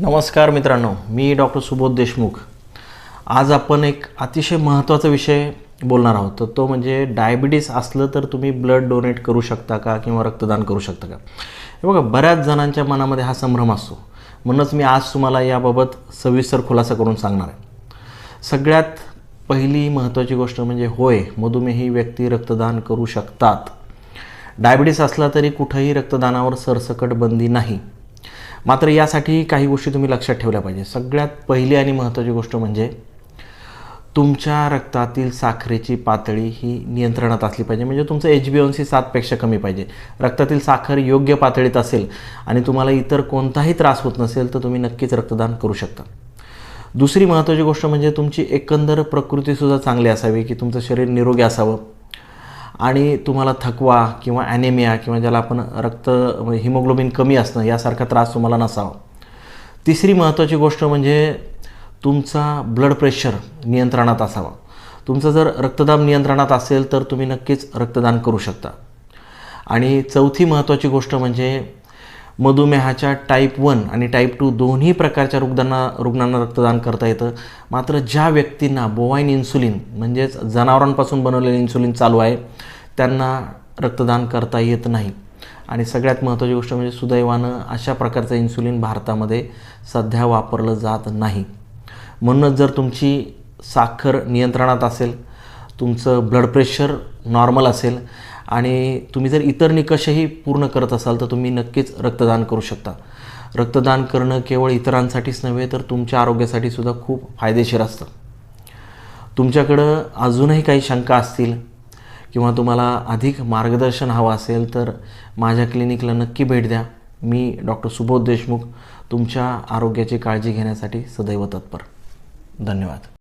नमस्कार मित्रांनो मी डॉक्टर सुबोध देशमुख. आज आपण एक अतिशय महत्त्वाचा विषय बोलणार आहोत. तर तो म्हणजे डायबिटीस असलं तर तुम्ही ब्लड डोनेट करू शकता का किंवा रक्तदान करू शकता का? हे बघा बऱ्याच जणांच्या मनामध्ये हा संभ्रम असतो. म्हणूनच मी आज तुम्हाला याबाबत सविस्तर खुलासा करून सांगणार आहे. सगळ्यात पहिली महत्त्वाची गोष्ट म्हणजे होय मधुमेही व्यक्ती रक्तदान करू शकतात. डायबिटीस असला तरी कुठंही रक्तदानावर सरसकट बंदी नाही. मात्र यासाठी काही गोष्टी तुम्ही लक्षात ठेवल्या पाहिजे. सगळ्यात पहिली आणि महत्त्वाची गोष्ट म्हणजे तुमच्या रक्तातील साखरेची पातळी ही नियंत्रणात असली पाहिजे. म्हणजे तुमचं एच बी सी सातपेक्षा कमी पाहिजे. रक्तातील साखर योग्य पातळीत असेल आणि तुम्हाला इतर कोणताही त्रास होत नसेल तर तुम्ही नक्कीच रक्तदान करू शकता. दुसरी महत्त्वाची गोष्ट म्हणजे तुमची एकंदर प्रकृतीसुद्धा चांगली असावी की तुमचं शरीर निरोगी असावं. आणि तुम्हाला थकवा किंवा ॲनेमिया किंवा ज्याला आपण रक्त म्हणजे हिमोग्लोबिन कमी असणं यासारखा त्रास तुम्हाला नसावा. तिसरी महत्त्वाची गोष्ट म्हणजे तुमचा ब्लड प्रेशर नियंत्रणात असावा. तुमचं जर रक्तदाब नियंत्रणात असेल तर तुम्ही नक्कीच रक्तदान करू शकता. आणि चौथी महत्त्वाची गोष्ट म्हणजे मधुमेहाच्या टाईप वन आणि टाईप टू दोन्ही प्रकारच्या रुग्णांना रुग्णांना रक्तदान करता येतं. मात्र ज्या व्यक्तींना बोवाईन इन्सुलिन म्हणजेच जनावरांपासून बनवलेलं इन्सुलिन चालू आहे त्यांना रक्तदान करता येत नाही. आणि सगळ्यात महत्त्वाची गोष्ट म्हणजे सुदैवानं अशा प्रकारचं इन्सुलिन भारतामध्ये सध्या वापरलं जात नाही. म्हणूनच जर तुमची साखर नियंत्रणात असेल तुमचं ब्लड प्रेशर नॉर्मल असेल आणि तुम्ही जर इतर निकषही पूर्ण करत असाल तर तुम्ही नक्कीच रक्तदान करू शकता. रक्तदान करणं केवळ इतरांसाठीच नव्हे तर तुमच्या आरोग्यासाठी सुद्धा खूप फायदेशीर असतं. तुमच्याकडं अजूनही काही शंका असतील किंवा तुम्हाला अधिक मार्गदर्शन हवं असेल तर माझ्या क्लिनिकला नक्की भेट द्या. मी डॉक्टर सुबोध देशमुख तुमच्या आरोग्याची काळजी घेण्यासाठी सदैव तत्पर. धन्यवाद.